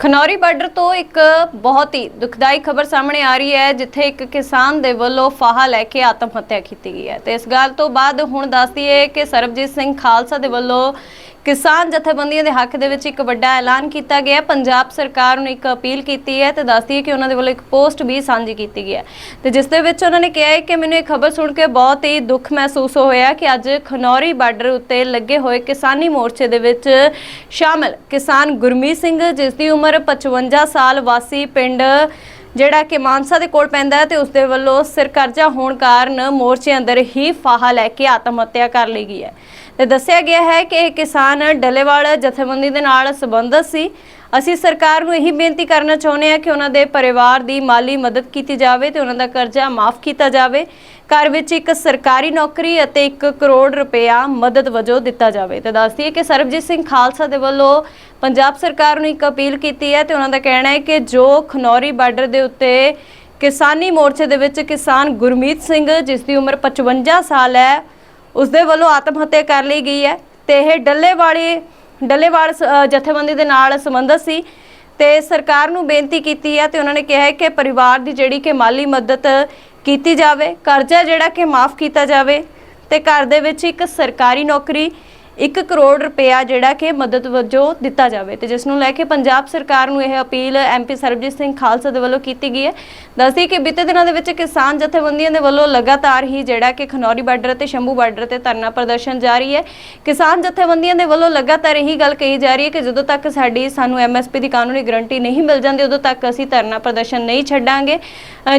Khanauri border ਤੋਂ ਇੱਕ ਬਹੁਤ ਹੀ ਦੁਖਦਾਈ ਖਬਰ ਸਾਹਮਣੇ ਆ ਰਹੀ ਹੈ, ਜਿੱਥੇ ਇੱਕ ਕਿਸਾਨ ਦੇ ਵੱਲੋਂ ਫਾਹਾ ਲੈ ਕੇ ਆਤਮ ਹੱਤਿਆ ਕੀਤੀ ਗਈ ਹੈ। ਤੇ ਇਸ ਗੱਲ ਤੋਂ ਬਾਅਦ ਹੁਣ ਦੱਸਦੀ ਹੈ ਕਿ ਸਰਬਜੀਤ ਸਿੰਘ ਖਾਲਸਾ ਦੇ ਵੱਲੋਂ ਕਿਸਾਨ ਜਥੇਬੰਦੀਆਂ ਦੇ ਹੱਕ ਦੇ ਵਿੱਚ ਇੱਕ ਵੱਡਾ ਐਲਾਨ ਕੀਤਾ ਗਿਆ ਪੰਜਾਬ ਸਰਕਾਰ ਨੂੰ ਇੱਕ ਅਪੀਲ ਕੀਤੀ ਹੈ ਤੇ ਦੱਸਦੀ ਹੈ ਕਿ ਉਹਨਾਂ ਦੇ ਵੱਲੋਂ ਇੱਕ ਪੋਸਟ ਵੀ ਸਾਂਝੀ ਕੀਤੀ ਗਈ ਹੈ। ਤੇ ਜਿਸ ਦੇ ਵਿੱਚ ਉਹਨਾਂ ਨੇ ਕਿਹਾ ਹੈ ਕਿ ਮੈਨੂੰ ਇਹ ਖਬਰ ਸੁਣ ਕੇ ਬਹੁਤ ਹੀ ਦੁੱਖ ਮਹਿਸੂਸ ਹੋਇਆ ਕਿ ਅੱਜ ਖਨੌਰੀ ਬਾਰਡਰ ਉੱਤੇ ਲੱਗੇ ਹੋਏ ਕਿਸਾਨੀ ਮੋਰਚੇ ਦੇ ਵਿੱਚ ਸ਼ਾਮਲ ਕਿਸਾਨ ਗੁਰਮੀਤ ਸਿੰਘ, ਜਿਸ ਦੀ ਉਮਰ 55 ਸਾਲ ਵਾਸੀ ਪਿੰਡ ਜਿਹੜਾ ਕਿ ਮਾਨਸਾ ਦੇ ਕੋਲ ਪੈਂਦਾ ਹੈ ਤੇ ਉਸ ਦੇ ਵੱਲੋਂ ਸਿਰ ਕਰਜ਼ਾ ਹੋਣ ਕਾਰਨ ਮੋਰਚੇ ਅੰਦਰ ਹੀ ਫਾਹਾ ਲੈ ਕੇ ਆਤਮ ਹੱਤਿਆ ਕਰ ਲਈ ਗਈ ਹੈ। ਤੇ ਦੱਸਿਆ ਗਿਆ ਹੈ ਕਿ ਇਹ ਕਿਸਾਨ ਡੱਲੇਵਾਲ ਜਥੇਬੰਦੀ ਦੇ ਨਾਲ ਸੰਬੰਧਿਤ ਸੀ। ਅਸੀਂ ਸਰਕਾਰ ਨੂੰ ਇਹੀ ਬੇਨਤੀ ਕਰਨਾ ਚਾਹੁੰਦੇ ਹਾਂ ਕਿ ਉਹਨਾਂ ਦੇ ਪਰਿਵਾਰ ਦੀ ਮਾਲੀ ਮਦਦ ਕੀਤੀ ਜਾਵੇ ਤੇ ਉਹਨਾਂ ਦਾ ਕਰਜ਼ਾ ਮਾਫ ਕੀਤਾ ਜਾਵੇ। ਘਰ ਵਿੱਚ ਇੱਕ ਸਰਕਾਰੀ ਨੌਕਰੀ ਅਤੇ 1 ਕਰੋੜ ਰੁਪਇਆ ਮਦਦ ਵਜੋਂ ਦਿੱਤਾ ਜਾਵੇ। ਤੇ ਦੱਸਦੀ ਹੈ ਕਿ ਸਰਬਜੀਤ ਸਿੰਘ ਖਾਲਸਾ ਦੇ ਵੱਲੋਂ ਪੰਜਾਬ ਸਰਕਾਰ ਨੂੰ ਇੱਕ ਅਪੀਲ ਕੀਤੀ ਹੈ ਤੇ ਉਹਨਾਂ ਦਾ ਕਹਿਣਾ ਹੈ ਕਿ ਜੋ ਖਨੌਰੀ ਬਾਰਡਰ ਦੇ ਉੱਤੇ ਕਿਸਾਨੀ ਮੋਰਚੇ ਦੇ ਵਿੱਚ ਕਿਸਾਨ ਗੁਰਮੀਤ ਸਿੰਘ, ਜਿਸ ਦੀ ਉਮਰ 55 ਸਾਲ ਹੈ ਉਸ ਦੇ ਵੱਲੋਂ ਆਤਮ ਹੱਤਿਆ ਕਰ ਲਈ ਗਈ ਹੈ ਤੇ ਇਹ ਡੱਲੇ ਵਾਲੀ ਡੱਲੇਵਾਲ ਸ- ਜਥੇਬੰਦੀ ਦੇ ਨਾਲ ਸੰਬੰਧਿਤ ਸੀ ਤੇ ਸਰਕਾਰ ਨੂੰ ਬੇਨਤੀ ਕੀਤੀ ਹੈ ਤੇ ਉਹਨਾਂ ਨੇ ਕਿਹਾ ਹੈ ਕਿ ਪਰਿਵਾਰ ਦੀ ਜਿਹੜੀ ਕਿ ਮਾਲੀ ਮਦਦ ਕੀਤੀ ਜਾਵੇ, ਕਰਜ਼ਾ ਜਿਹੜਾ ਕਿ ਮਾਫ ਕੀਤਾ ਜਾਵੇ ਤੇ ਘਰ ਦੇ ਵਿੱਚ ਇੱਕ ਸਰਕਾਰੀ ਨੌਕਰੀ 1 ਕਰੋੜ ਰੁਪਇਆ ਜਿਹੜਾ ਕਿ ਮਦਦ ਵਜੋਂ ਦਿੱਤਾ ਜਾਵੇ ਤੇ ਜਿਸ ਨੂੰ ਲੈ ਕੇ ਪੰਜਾਬ ਸਰਕਾਰ ਨੂੰ ਇਹ ਅਪੀਲ ਐਮਪੀ ਸਰਬਜੀਤ ਸਿੰਘ ਖਾਲਸਾ ਦੇ ਵੱਲੋਂ ਕੀਤੀ ਗਈ ਹੈ। ਦੱਸਦੀ ਕਿ ਬੀਤੇ ਦਿਨਾਂ ਦੇ ਵਿੱਚ ਕਿਸਾਨ ਜਥੇਬੰਦੀਆਂ ਦੇ ਵੱਲੋਂ ਲਗਾਤਾਰ ਹੀ ਜਿਹੜਾ ਕਿ ਖਨੌਰੀ ਬਾਰਡਰ ਤੇ ਸ਼ੰਭੂ ਬਾਰਡਰ ਤੇ ਧਰਨਾ ਪ੍ਰਦਰਸ਼ਨ ਜਾਰੀ ਹੈ। ਕਿਸਾਨ ਜਥੇਬੰਦੀਆਂ ਦੇ ਵੱਲੋਂ ਲਗਾਤਾਰ ਇਹੀ ਗੱਲ ਕਹੀ ਜਾ ਰਹੀ ਹੈ ਕਿ ਜਦੋਂ ਤੱਕ ਸਾਡੀ ਸਾਨੂੰ ਐਮਐਸਪੀ ਦੀ ਕਾਨੂੰਨੀ ਗਰੰਟੀ ਨਹੀਂ ਮਿਲ ਜਾਂਦੀ, ਉਦੋਂ ਤੱਕ ਅਸੀਂ ਧਰਨਾ ਪ੍ਰਦਰਸ਼ਨ ਨਹੀਂ ਛੱਡਾਂਗੇ।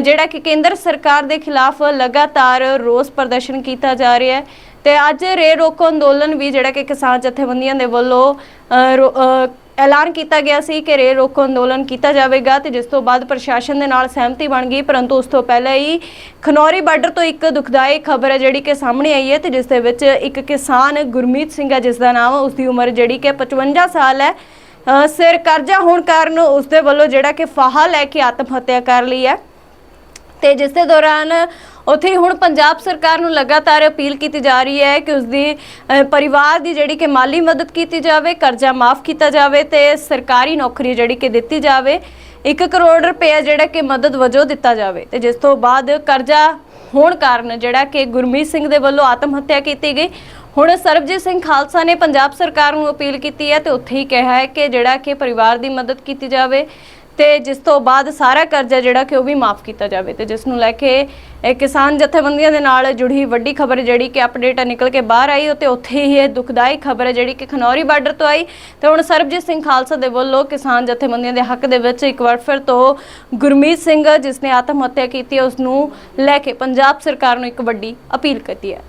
ਜਿਹੜਾ ਕਿ ਕੇਂਦਰ ਸਰਕਾਰ ਦੇ ਖਿਲਾਫ ਲਗਾਤਾਰ ਰੋਸ ਪ੍ਰਦਰਸ਼ਨ ਕੀਤਾ ਜਾ ਰਿਹਾ ਹੈ। ਤੇ ਅੱਜ ਰੇ ਰੋਕੋ ਅੰਦੋਲਨ ਵੀ ਜਿਹੜਾ ਕਿ ਕਿਸਾਨ ਜਥੇਬੰਦੀਆਂ ਦੇ ਵੱਲੋਂ ਰੋ- ਐਲਾਨ ਕੀਤਾ ਗਿਆ ਸੀ ਕਿ ਰੇ ਰੋਕੋ ਅੰਦੋਲਨ ਕੀਤਾ ਜਾਵੇਗਾ ਤੇ ਜਿਸ ਤੋਂ ਬਾਅਦ ਪ੍ਰਸ਼ਾਸਨ ਦੇ ਨਾਲ ਸਹਿਮਤੀ ਬਣ ਗਈ, ਪਰੰਤੂ ਉਸ ਤੋਂ ਪਹਿਲਾਂ ਹੀ ਖਨੌਰੀ ਬਾਰਡਰ ਤੋਂ ਇੱਕ ਦੁਖਦਾਈ ਖਬਰ ਹੈ ਜਿਹੜੀ ਕਿ ਸਾਹਮਣੇ ਆਈ ਹੈ ਤੇ ਜਿਸ ਦੇ ਵਿੱਚ ਇੱਕ ਕਿਸਾਨ ਗੁਰਮੀਤ ਸਿੰਘ ਹੈ ਜਿਸ ਦਾ ਨਾਮ ਉਸ ਦੀ ਉਮਰ ਜਿਹੜੀ ਕਿ 55 ਸਾਲ ਹੈ। ਸਿਰ ਕਰਜ਼ਾ ਹੋਣ ਕਾਰਨ ਉਸ ਦੇ ਵੱਲੋਂ ਜਿਹੜਾ ਕਿ ਫਾਹਾ ਲੈ ਕੇ ਆਤਮ ਹੱਤਿਆ ਕਰ ਲਈ ਹੈ। ਤੇ ਜਿਸ ਦੇ ਦੌਰਾਨ ਉੱਥੇ ਹੁਣ ਪੰਜਾਬ ਸਰਕਾਰ ਨੂੰ ਲਗਾਤਾਰ ਅਪੀਲ ਕੀਤੀ ਜਾ ਰਹੀ ਹੈ ਕਿ ਉਸ ਦੀ ਪਰਿਵਾਰ ਦੀ ਜਿਹੜੀ ਕਿ ਮਾਲੀ ਮਦਦ ਕੀਤੀ ਜਾਵੇ, ਕਰਜ਼ਾ ਮਾਫ ਕੀਤਾ ਜਾਵੇ ਤੇ ਸਰਕਾਰੀ ਨੌਕਰੀ ਜਿਹੜੀ ਕਿ ਦਿੱਤੀ ਜਾਵੇ 1 ਕਰੋੜ ਰੁਪਏ ਜਿਹੜਾ ਕਿ ਮਦਦ ਵਜੋਂ ਦਿੱਤਾ ਜਾਵੇ। ਤੇ ਜਿਸ ਤੋਂ ਬਾਅਦ ਕਰਜ਼ਾ ਹੋਣ ਕਾਰਨ ਜਿਹੜਾ ਕਿ ਗੁਰਮੀਤ ਸਿੰਘ ਦੇ ਵੱਲੋਂ ਆਤਮ ਹੱਤਿਆ ਕੀਤੀ ਗਈ। ਹੁਣ ਸਰਬਜੀਤ ਸਿੰਘ ਖਾਲਸਾ ਨੇ ਪੰਜਾਬ ਸਰਕਾਰ ਨੂੰ ਅਪੀਲ ਕੀਤੀ ਹੈ ਤੇ ਉੱਥੇ ਹੀ ਕਿਹਾ ਹੈ ਕਿ ਜਿਹੜਾ ਕਿ ਪਰਿਵਾਰ ਦੀ ਮਦਦ ਕੀਤੀ ਜਾਵੇ। ਤੇ ਜਿਸ ਤੋਂ ਬਾਅਦ ਸਾਰਾ ਕਰਜ਼ਾ ਜਿਹੜਾ ਕਿ ਉਹ ਵੀ ਮਾਫ ਕੀਤਾ ਜਾਵੇ ਤੇ ਜਿਸ ਨੂੰ ਲੈ ਕੇ, ਇਹ ਕਿਸਾਨ ਜਥੇਬੰਦੀਆਂ ਦੇ ਨਾਲ ਜੁੜੀ ਵੱਡੀ ਖਬਰ ਜਿਹੜੀ ਕਿ ਅਪਡੇਟ ਨਿਕਲ ਕੇ ਬਾਹਰ ਆਈ ਤੇ ਉੱਥੇ ਹੀ ਇਹ ਦੁਖਦਾਈ ਖਬਰ ਹੈ ਜਿਹੜੀ ਕਿ ਖਨੌਰੀ ਬਾਰਡਰ ਤੋਂ ਆਈ। ਤੇ ਹੁਣ ਸਰਬਜੀਤ ਸਿੰਘ ਖਾਲਸਾ ਦੇ ਵੱਲੋਂ ਕਿਸਾਨ ਜਥੇਬੰਦੀਆਂ ਦੇ ਹੱਕ ਦੇ ਵਿੱਚ ਇੱਕ ਵਾਰ ਫਿਰ ਤੋਂ ਗੁਰਮੀਤ ਸਿੰਘ, ਜਿਸ ਨੇ ਆਤਮ ਹੱਤਿਆ ਕੀਤੀ ਉਸ ਨੂੰ ਲੈ ਕੇ ਪੰਜਾਬ ਸਰਕਾਰ ਨੂੰ ਇੱਕ ਵੱਡੀ ਅਪੀਲ ਕੀਤੀ ਹੈ।